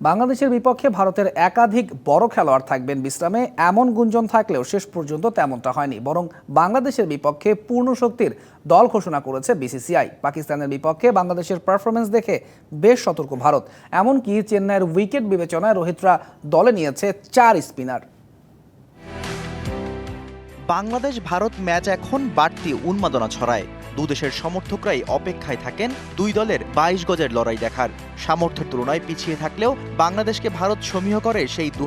বাংলাদেশের বিপক্ষে ভারতের একাধিক বড় খেলোয়াড় থাকবেন বিশ্রামে। এমন গুঞ্জন থাকলেও শেষ পর্যন্ত তেমনটা হয়নি। বরং বাংলাদেশের বিপক্ষে পূর্ণ শক্তির দল ঘোষণা করেছে বিসিসিআই। পাকিস্তানের বিপক্ষে বাংলাদেশের পারফরমেন্স দেখে বেশ সতর্ক ভারত। এমনকি চেন্নাইয়ের উইকেট বিবেচনায় রোহিতরা দলে নিয়েছে চার স্পিনার বাংলাদেশ ভারত ম্যাচ এখন বাড়তি উন্মাদনা ছড়ায়। দুদেশের সমর্থকরাই অপেক্ষায় থাকেন দুই দলের বাইশ গজের লড়াই দেখার। সামর্থ্যের তুলনায় পিছিয়ে থাকলেও বাংলাদেশকে ভারত সমীহ করে সেই দু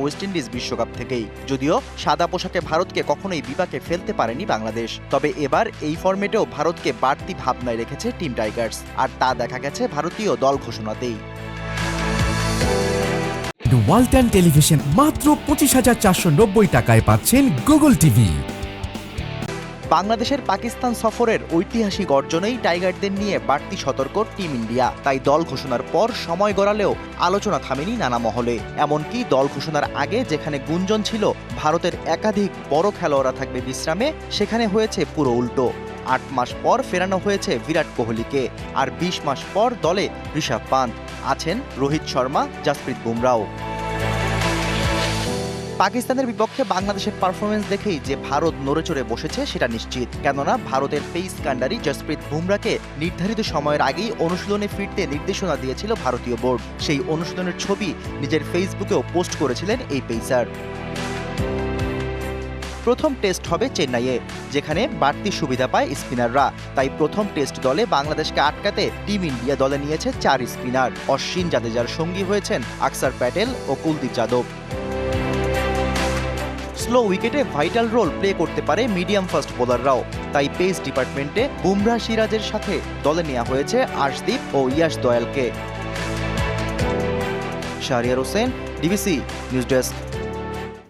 ওয়েস্ট ইন্ডিজ বিশ্বকাপ থেকেই। যদিও সাদা পোশাকে ভারতকে কখনোই বিপাকে ফেলতে পারেনি বাংলাদেশ। তবে এবার এই ফর্মেটেও ভারতকে বাড়তি ভাবনায় রেখেছে টিম টাইগার্স। আর তা দেখা গেছে ভারতীয় দল ঘোষণাতেই। ওয়ালটন টেলিভিশন মাত্র পঁচিশ হাজার চারশো নব্বই টাকায় পাচ্ছেন গুগল টিভি। বাংলাদেশের পাকিস্তান সফরের ঐতিহাসিক অর্জনেই টাইগারদের নিয়ে বাড়তি সতর্ক টিম ইন্ডিয়া। তাই দল ঘোষণার পর সময় গড়ালেও আলোচনা থামেনি নানা মহলে। এমনকি দল ঘোষণার আগে যেখানে গুঞ্জন ছিল, ভারতের একাধিক বড় খেলোয়াড়রা থাকবে বিশ্রামে, সেখানে হয়েছে পুরো উল্টো। আট মাস পর ফেরানো হয়েছে বিরাট কোহলিকে, আর বিশ মাস পর দলে ঋষভ পান্ত। আছেন রোহিত শর্মা, জাসপ্রীত বুমরাও। পাকিস্তানের বিপক্ষে বাংলাদেশের পারফরমেন্স দেখেই যে ভারত নড়েচড়ে বসেছে, সেটা নিশ্চিত। কেননা ভারতের পেস কান্ডারি জসপ্রীত বুমরাকে নির্ধারিত সময়ের আগেই অনুশীলনে ফিরতে নির্দেশনা দিয়েছিল ভারতীয় বোর্ড। সেই অনুশীলনের ছবি নিজের ফেসবুকেও পোস্ট করেছিলেন এই পেসার। প্রথম টেস্ট হবে চেন্নাইয়ে, যেখানে বাড়তি সুবিধা পায় স্পিনাররা। তাই প্রথম টেস্ট দলে বাংলাদেশকে আটকাতে টিম ইন্ডিয়া দলে নিয়েছে চার স্পিনার। অশ্বিন জাদেজার সঙ্গী হয়েছেন আকসার প্যাটেল ও কুলদীপ যাদব। স্লো উইকেটে ভাইটাল রোল প্লে করতে পারে মিডিয়াম ফাস্ট বোলাররাও। তাই পেস ডিপার্টমেন্টে বুমরা সিরাজের সাথে দলে নেওয়া হয়েছে আর্শদীপ ও Yash দয়ালকে। Shahriar Hossain, DBC news desk.